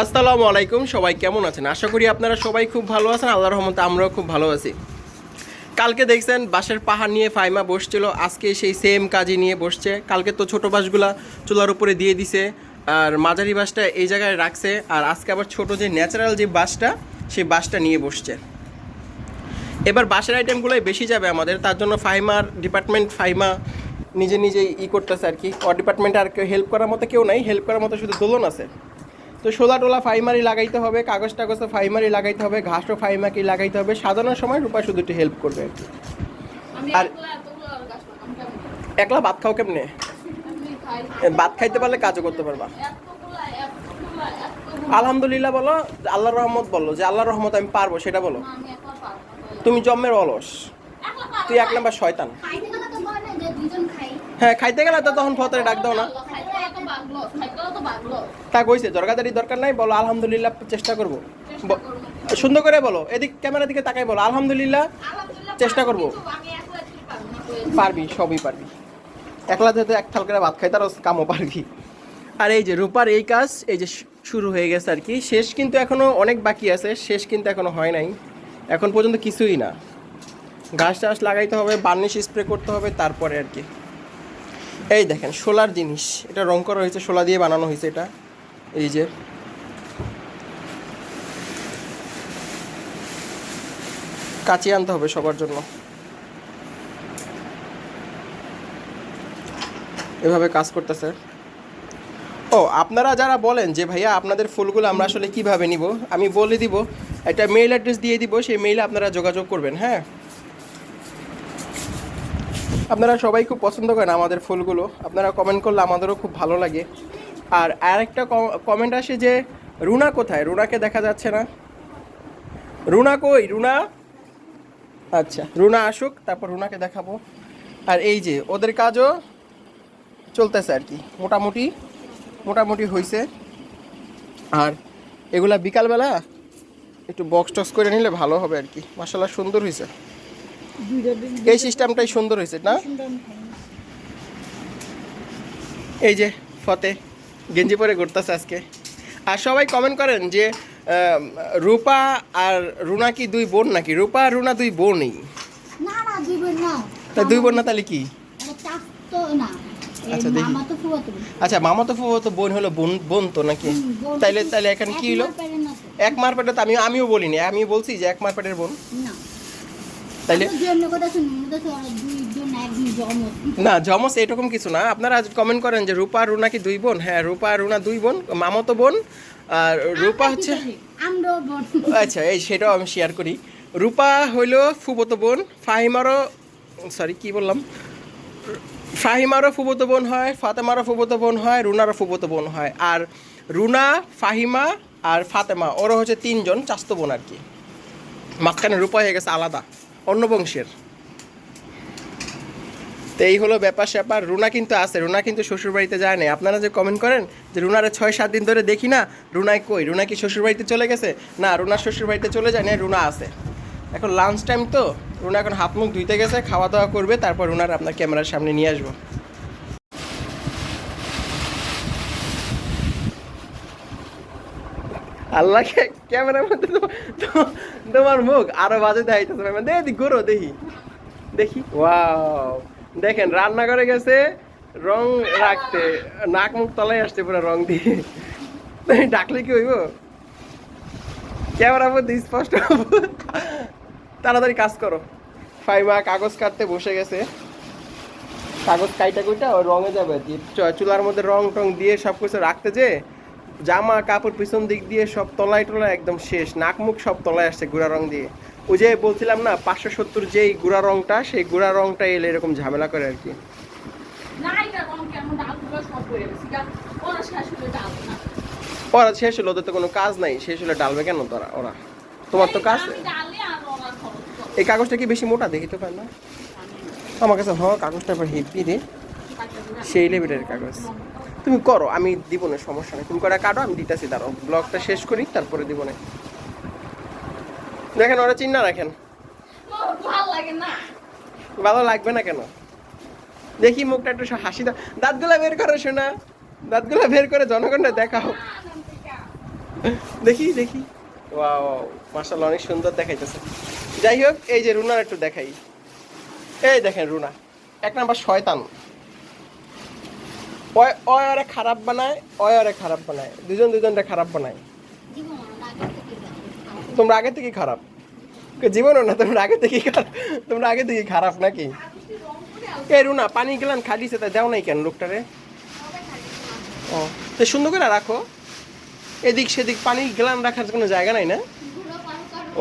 আসসালামু আলাইকুম, সবাই কেমন আছেন? আশা করি আপনারা সবাই খুব ভালো আছেন, আল্লাহর রহমতে আমরাও খুব ভালো আছি। কালকে দেখছেন, বাঁশের পাহাড় নিয়ে ফাইমা বসছিল, আজকে সেই সেম কাজই নিয়ে বসছে। কালকে তো ছোট বাঁশগুলা চুলার উপরে দিয়ে দিছে, আর মাঝারি বাঁশটা এই জায়গায় রাখছে, আর আজকে আবার ছোট যে ন্যাচারাল যে বাঁশটা, সেই বাঁশটা নিয়ে বসছে। এবার বাঁশের আইটেমগুলোই বেশি যাবে আমাদের, তার জন্য ফাইমার ডিপার্টমেন্ট ফাইমা নিজে নিজেই ই করতেছে আর কি। ডিপার্টমেন্টে আর কেউ হেল্প করার মতো কেউ নাই হেল্প করার মতো শুধু দোলন আছে। তো সোলা টোলা ফাইমারি লাগাইতে হবে কাগজ টাগজও ফাইমারি লাগাইতে হবে ঘাসও ফাইমাকি লাগাইতে হবে সাজানোর সময় রূপা শুধু একটু হেল্প করবে আর একলা ভাত খাও কেমনে? ভাত খাইতে পারলে কাজও করতে পারবা। আলহামদুলিল্লাহ বলো আল্লাহর রহমত বলো যে আল্লাহর রহমত আমি পারব সেটা বলো। তুমি জন্মের অলস। তুই এক। নাম্বার শয়তান। তো হ্যাঁ খাইতে গেলে তো তখন ফতরে ডাক দাও না খাইতে গেলে তো বাগলো, খাইতে গেলে তো বাগলো। তা কইছে দরকারি দরকার নাই বলো আলহামদুলিল্লাহ চেষ্টা করব। সুন্দর করে বলো এদিক ক্যামেরার দিকে তাকাই বলো আলহামদুলিল্লাহ চেষ্টা করব। পারব সবই পারবি। একলা যেহেতু এক থাল করে ভাত খাই তারও কামও পারবি। আর এই যে রূপার এই কাজ এই যে শুরু হয়ে গেছে আর কি শেষ কিন্তু এখনও অনেক বাকি আছে শেষ কিন্তু এখনও হয় নাই। এখন পর্যন্ত কিছুই না। ঘাস টাস লাগাইতে হবে বার্নিশ স্প্রে করতে হবে তারপরে আর কি। এই দেখেন সোলার জিনিস এটা রং করা হয়েছে সোলা দিয়ে বানানো হয়েছে এটা। এই যে। কাঁচি আনতে হবে সবার জন্য। এভাবে কাজ করতেছে। ও, আপনারা যারা বলেন যে, ভাইয়া, আপনাদের ফুলগুলো আমরা আসলে কীভাবে নিব? আমি বলে দিব, একটা মেইল অ্যাড্রেস দিয়ে দিব, সেই মেইলে আপনারা যোগাযোগ করবেন হ্যাঁ? আপনারা সবাই খুব পছন্দ করেন আমাদের ফুলগুলো। আপনারা কমেন্ট করলে আমাদেরও খুব ভালো লাগে। আর আরেকটা কমেন্ট আসে যে রুনা কোথায়? রুনাকে দেখা যাচ্ছে না। রুনা কই? রুনা? আচ্ছা রুনা আসুক তারপর রুনাকে দেখাবো। আর এই যে ওদের কাজও চলতেছে আর কি। মোটামুটি মোটামুটি হয়েছে আর এগুলা বিকালবেলা একটু বক্স টক্স করে নিলে ভালো হবে আর কি। মাসাল্লাহ সুন্দর হয়েছে এই সিস্টেমটাই সুন্দর হয়েছে না? এই যে ফতে। গেঞ্জি পরে ঘুরতেছে আজকে। আর সবাই কমেন্ট করেন যে রূপা আর রুনা কি দুই বোন নাকি? রূপা আর রুনা দুই বোনই। না না দুই বোন না। তা দুই বোন না তাহলে কি? না। আচ্ছা, দেখি। আচ্ছা মামা তো ফুফু তো বোন হলো বোন বোন তো নাকি? তাইলে তাহলে এখানে কি এক হলো? মার পেটের তো। এক মারপেটে তো আমি আমিও বলিনি আমি বলছি যে এক মারপেটের বোন। তাইলে না জমস এরকম কিছু না। আপনারা আজ কমেন্ট করেন যে রূপা রুনা কি দুই বোন? হ্যাঁ রূপা রুনা দুই বোন মামাতো বোন আর রূপা হচ্ছে আচ্ছা এই সেটাও আমি শেয়ার করি। রূপা হইল ফুবতো বোন ফাহিমারও সরি কি বললাম? ফাহিমারও ফুবতো বোন হয় ফাতেমারও ফুবতো বোন হয় রুনারও ফুবতো বোন হয়। আর রুনা ফাহিমা আর ফাতেমা ওরা হচ্ছে তিনজন চাস্ত বোন আর কি। মাঝখানে রূপা হয়ে গেছে আলাদা অন্য বংশের। তো এই হলো ব্যাপার স্যাপার। রুনা কিন্তু আছে, রুনা কিন্তু শ্বশুরবাড়িতে যায় না আপনারা যে কমেন্ট করেন যে রুনারে ছয় সাত দিন ধরে দেখি না রুনায় কই? রুনা কি শ্বশুরবাড়িতে চলে গেছে? না রুনার শ্বশুরবাড়িতে চলে যায় না রুনা আছে। এখন লাঞ্চ টাইম তো, রুনা এখন হাত মুখ ধুইতে গেছে, খাওয়া দাওয়া করবে, তারপর রুনার আপনার ক্যামেরার সামনে নিয়ে আসব। আল্লাহকে ক্যামেরার মধ্যে তোমার মুখ আরও বাজে দে দেখি দেখি। দেখি। ওয়াও। দেখেন রান্না করে গেছে, রং রাখতে, নাক মুখ তলায় আসছে পুরো রং দিয়ে। ডাকলে কি হইব? ক্যামেরার মধ্যে স্পষ্ট তাড়াতাড়ি কাজ করো। ফাইমা কাগজ কাটতে বসে গেছে। কাগজ কাইটা কুইটা ওই রঙে যাবে। চুলার মধ্যে রং টং দিয়ে সব কিছু রাখতে যে জামা কাপড় পিছন দিক দিয়ে সব তলায় টলায় একদম শেষ। নাক মুখ সব তলায় আসছে গুড়া রং দিয়ে। ওই যে বলছিলাম না পাঁচশো সত্তর যেই গুড়া রংটা সেই গুড়া রংটা এলে এরকম ঝামেলা করে আর কি। ওরা শেষ হলে ওদের তো কোনো কাজ নাই। শেষ হলে ডালবে কেন তোরা ওরা? তোমার তো কাজ। এই কাগজটা কি বেশি মোটা দেখি তো পার না? আমার কাছে হ কাগজটা আবার হেভি রে সেই লেভেলের কাগজ। তুমি করো, আমি দিব না, সমস্যা নেই। তুমি কটা কাটো, আমি দিতেছি দাঁড়ো ব্লগটা শেষ করি, তারপরে দিব না। দেখেন, ওরা চিন্তা রাখেন। ভালো লাগবে না কেন? দেখি মুখটা একটু হাসি দাও। দাঁতগুলা বের করো শোনা দাঁতগুলা বের করে জনগণটা দেখাও। দেখি দেখি। ওয়াও, মাশাআল্লাহ, অনেক সুন্দর দেখাইতেছে। যাই হোক, এই যে রুনার একটু দেখাই। এই দেখেন, রুনা। এক নাম্বার শয়তান। আরে খারাপ বানায় আরে খারাপ বানায়। দুজন দুজনটা খারাপ বানায়। তোমরা আগে থেকে খারাপ। জীবনও না, তোমরা আগে থেকে খারাপ। তোমরা আগে থেকে খারাপ নাকি? এই রুনা, পানি গেলান খালিছে তা দেও নাই কেন লোকটারে? ও, তো সুন্দর করে রাখো। এদিক সেদিক পানি গেলান রাখার কোনো জায়গা নাই না?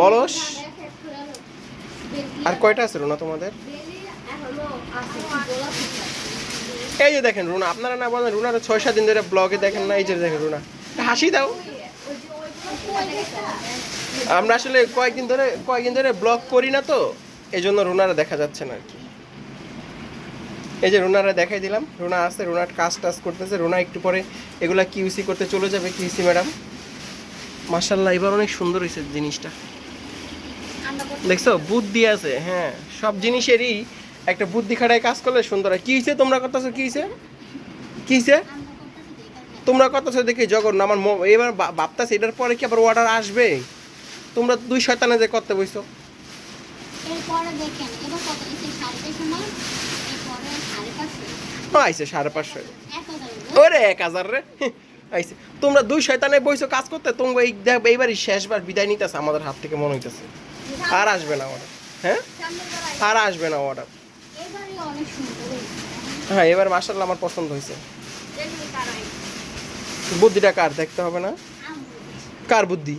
অলস। আর কয়টা আছে রুনা তোমাদের বেলি এখনও আছে, গোলাপ ফুল। এই যে দেখেন রুনা, আপনারা না বলেন রুনার ছয়, সাত দিন ধরে ব্লগে দেখেন না, এই যে দেখেন রুনা। হাসি দাও। আমরা আসলে কয়েকদিন ধরে কয়েকদিন ধরে ব্লগ করি না তো এই জন্য রুনারা দেখা যাচ্ছে না আর কি। এই যে রুনারা দেখাই দিলাম, রুনা আছে, রুনার কাজ টাজ করতেছে, রুনা একটু পরে এগুলা কিউসি করতে চলে যাবে কিউসি ম্যাডাম। মার্শাল্লাহ এবার অনেক সুন্দর হয়েছে জিনিসটা। দেখছ, বুদ্ধি আছে হ্যাঁ সব জিনিসেরই একটা বুদ্ধি খাটায় কাজ করলে সুন্দর হয়। কি হয়েছে তোমরা করতেছো কি হয়েছে কি হয়েছে। তোমরা করতেছো দেখি জগন আমার এবার ভাবতাছি এটার পরে কি আবার অর্ডার আসবে? তোমরা দুই শয়তানে যে করতে বইছো এসে সাড়ে পাঁচশো ওরে এক হাজার রে। আইছে। তোমরা দুই শয়তানে বইছো কাজ করতে তোমরা এই এইবারই শেষবার বিদায় নিতেছে আমাদের হাত থেকে মনে হইতেছে। আর আসবে না অর্ডার হ্যাঁ? আর আসবে না অর্ডার হ্যাঁ এবার মার্শাল্লাহ আমার পছন্দ হয়েছে। বুদ্ধিটা কার দেখতে হবে না? কার বুদ্ধি?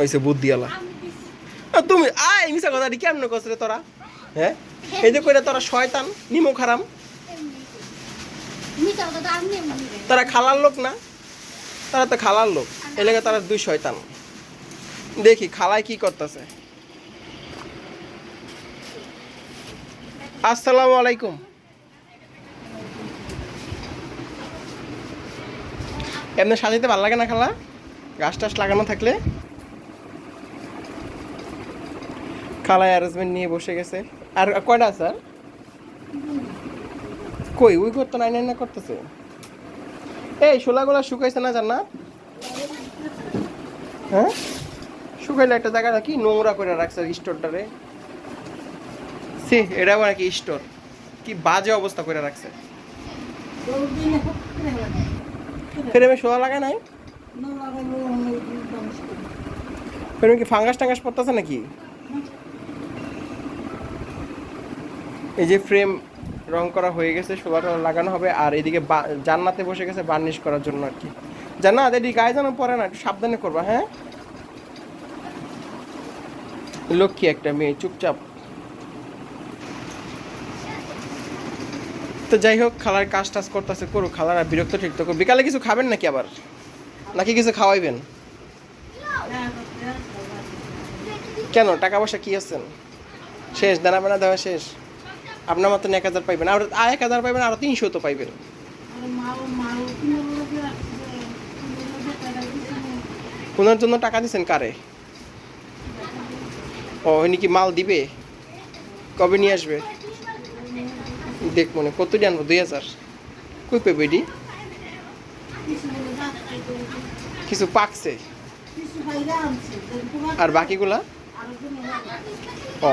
ওইসে বুদ্ধিওয়ালা আর তুমি, আয় মিশা কথা কেমন করছ রে তোরা? হ্যাঁ? এই যে কইরা তোরা শয়তান, নিমো খারাম। তারা খালার লোক না? তারা তো খালার লোক। এলাকা তারা দুই শয়তান। দেখি, খালায় কি করতেছে? আসসালামু আলাইকুম। এমনি সাজাইতে ভালো লাগে না খালা? গাছ টাছ লাগানো থাকলে। খালায় অ্যারেঞ্জমেন্ট নিয়ে বসে গেছে। আর কয়টা স্যার কই, ওই করতো নাই না করতেছে। এই, শোলাগুলা শুকাইছে না জান্নাত? হ্যাঁ? শুকাইলে একটা জায়গাটা কি নোংরা করে রাখছে স্টোরটারে সে এটা আবার কি স্টোর? কি বাজে অবস্থা করে রাখছে। ফেরেমে শোয়া লাগায় নাই? ফেরেমে কি ফাঙ্গাস টাঙ্গাস পড়তেছে নাকি? এই যে ফ্রেম রং করা হয়ে গেছে, শোলাটা লাগানো হবে, আর এদিকে জান্নাতে বসে গেছে বার্নিশ করার জন্য আর কি। জান্নাত এদিকে গায়ে যেন, পরে না, একটু সাবধানে করবা হ্যাঁ? লক্ষ্মী একটা মেয়ে, চুপচাপ। তো যাই হোক, খালার কাজ টাজ করতেছে করো খালার আর বিরক্ত ঠিক তো বিকালে কিছু খাবেন নাকি আবার? নাকি কিছু খাওয়াইবেন? কেন? টাকা পয়সা কি আছেন শেষ, দানা বানা দেওয়া শেষ। আপনার মতন এক হাজার পাইবেন। আর এক হাজার পাইবেন, আরও তিনশো তো পাইবেন। কোনার জন্য টাকা দিছেন? কারে? ও, উনি কি মাল দিবে? কবে নিয়ে আসবে? দেখ মনে কত আনব দুই হাজার। কই পেবে এডি কিছু পাকছে? আর বাকিগুলা? ও।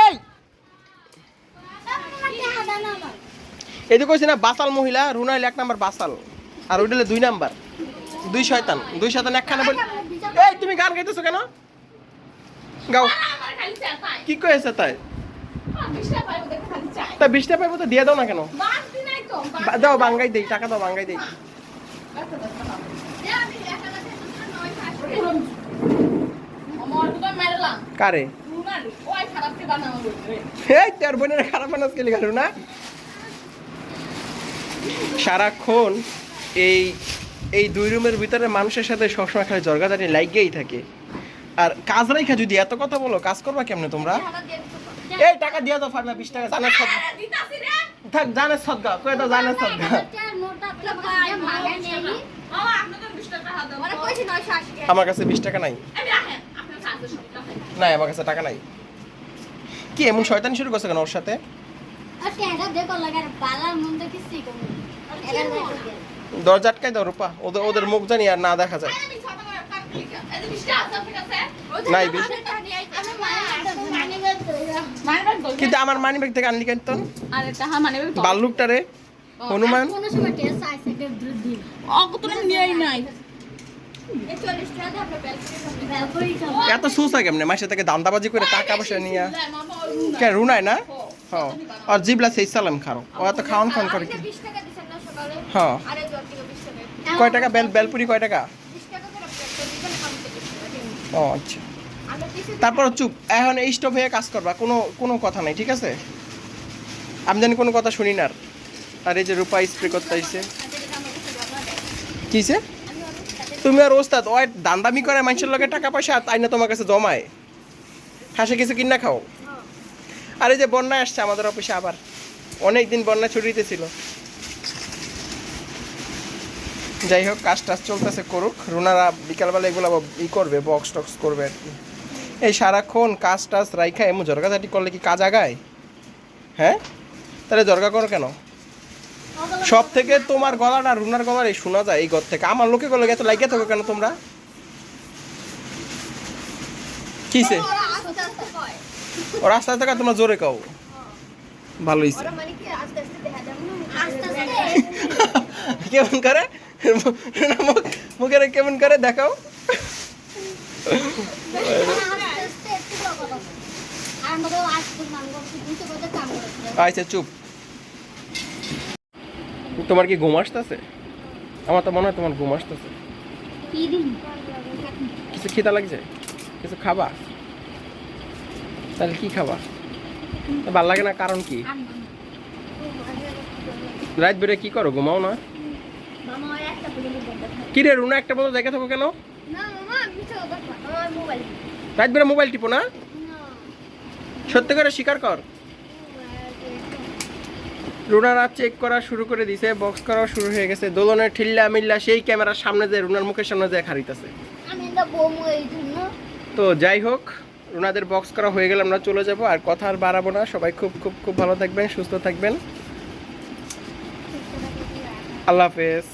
এই! এই যে কইছি না বাসাল মহিলা রুনাইল এক নাম্বার বাসাল। আর ওইটা দুই নাম্বার। দুই শয়তান। দুই শয়তান একখানে বল এই তুমি গান গাইতেছো কেন? গাও। কি কয়েছে তাই বিশটা পাইবো দেখে খালি চাই তা বিশটা পাইবো তো দিয়ে দাও না কেন? দাও বাঙ্গাই দেই টাকা দাও বাঙ্গাই দেই। কারে? এই তোর বোনের খারাপ মানুষ গেলি গেল না সারাক্ষণ এই এই দুই রুমের ভিতরে মানুষের সাথে সবসময় খালি জর্গাদারি লাইগেই থাকে। আর কাজ রাইখা যদি এত কথা বলো কাজ করবা কেমনে তোমরা? এই টাকা দিয়ে দাও ফার্মা বিশ টাকা জানের সদ থাক জানের সদগা কয়ে দাও জানের সদগা হাজারটার নোট আপনার কাছে মাগা নেই। বাবা আপনাদের বিশ টাকা হাত দাও। ওরা কইছে 980 টাকা। আমার কাছে বিশ টাকা নাই। আমি রাখেন আপনার কাছে সব টাকা নাই আমার কাছে টাকা নাই। কি এমন শয়তানি শুরু করছে কেন ওর সাথে? মন এরা দেখো দরজা আটকাই দাও রূপা। ওদের ওদের মুখ জানি আর না দেখা যায়। নাই, মানে মানে কিন্তু আমার মানি ব্যাগ থেকে আনলি কেন তো। ব্যাগ বাল্লুকটারে হনুমান? কোনো এত সুসা কেমনে? মাসে থেকে দান্দাবাজি করে টাকা পয়সা নিয়ে। মামা ওই কে রুনায় না? হ্যাঁ আর জিবলা সেই সালাম খাও। ও এত খাওয়ান খাওয়ান করে কি? হ্যাঁ কয় টাকা? বেল বেলপুরি কয় টাকা? ও আচ্ছা। তারপর চুপ এখন এই স্টপ হয়ে কাজ করবা কোনো কোনো কথা নাই ঠিক আছে? আমি জানি কোনো কথা শুনি না আর। এই যে রূপা স্প্রে করতে আইছে। কিসে তুমি আর ওস্তাদ ওই দান্দামি করে মানুষের লগে টাকা পয়সা তাই না তোমার কাছে জমায়। হাসে কিছু কিনা খাও। আর এই যে বন্যা আসছে আমাদের অফিসে আবার। অনেক দিন বন্যা ছড়িয়ে ছিল। যাই হোক কাজ টাজ চলতেছে করুক। রুনারা বিকালবেলা এগুলো ই করবে বক্স টক্স করবে আর কি। এই সারাক্ষণ কাজ টাজ রাইখা এমন জরগাঝাটি করলে কি কাজ আগায়? হ্যাঁ? তাহলে জরগা করো কেন? সব থেকে তোমার গলাটা রুনার গলার এই শোনা যায় এই ঘর থেকে। আমার লোকে গলা এত লাগিয়ে থাকো কেন তোমরা? কিসে ও রাস্তা থেকে তোমরা জোরে কাও। ভালো হয়েছে আস্তে আস্তে। কেমন করে? মুখের কেমন করে দেখাও। আচ্ছা চুপ। তোমার কি ঘুম আসতেছে? আমার তো মনে হয় তোমার ঘুম আসতেছে। কিছু খিদা লাগছে? কিছু খাবা? তাহলে কি খাবা? ভালো লাগে না, কারণ কি? রাত বেড়ে কি করো, ঘুমাও না? কি রে রুনা একটা বলতো দেখে থাকো কেন? রাত বেড়ে মোবাইল টিপো না? সত্যি করে স্বীকার কর। রুনা রাত চেক করা শুরু করে দিছে বক্স করা শুরু হয়ে গেছে। দোলনের ঠিল্লা মিল্লা সেই ক্যামেরার সামনে যে রুনার মুখের সামনে যে খারিতেছে তো যাই হোক রুনাদের বক্স করা হয়ে গেলে আমরা চলে যাব আর কথা আর বাড়াবো না। সবাই খুব খুব খুব ভালো থাকবেন সুস্থ থাকবেন। আল্লাহ হাফেজ।